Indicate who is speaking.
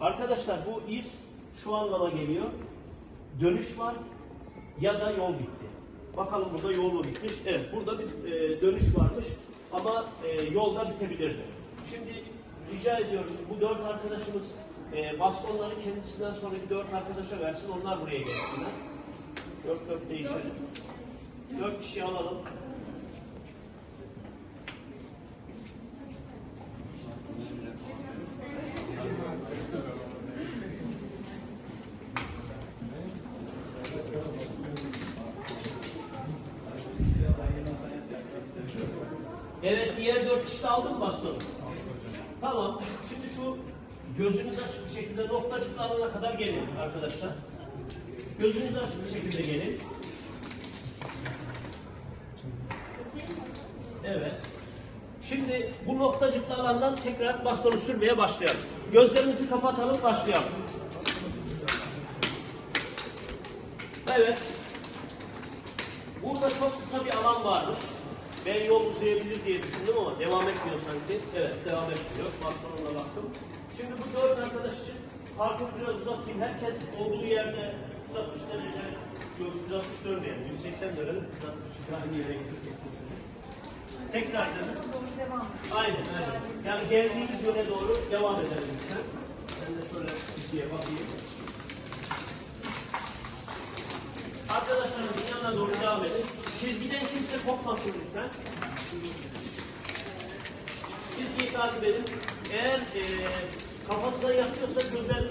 Speaker 1: Arkadaşlar bu iz şu anlama geliyor. Dönüş var ya da yol bitti. Bakalım burada yol mu bitmiş? Evet burada bir e, dönüş varmış ama e, yolda bitebilirdi. Şimdi rica ediyorum bu dört arkadaşımız e, bastonları kendisinden sonraki dört arkadaşa versin. Onlar buraya gelsinler. Dört dört değişelim. Dört kişi alalım. Evet, diğer dört kişi de aldın mı bastonu? Tamam. Şimdi şu gözünüz açık bir şekilde noktacıklarına kadar gelin arkadaşlar. Gözünüz açık bir şekilde gelin. Evet. Şimdi bu noktacıklardan tekrar bastonu sürmeye başlayalım. Gözlerimizi kapatalım, başlayalım. Evet. Burada çok kısa bir alan varmış. Ben yol uzayabilir diye düşündüm ama devam etmiyor sanki. Evet, devam etmiyor. Bastonuna baktım. Şimdi bu dört arkadaş için parkı biraz uzatayım. Herkes olduğu yerde 360 derece, yok 360 dönmeyelim. 180 dönmeyelim. 360 aynı yere. Tekrar dedim. Aynen, aynen. Yani geldiğimiz yöne doğru devam edelim. Ben de şöyle ikiye bakayım. Doğru devam edin. Çizgiden kimse kopmasın lütfen. Çizgiyi takip edin. Eğer e, kafanıza yatıyorsa gözlerinizi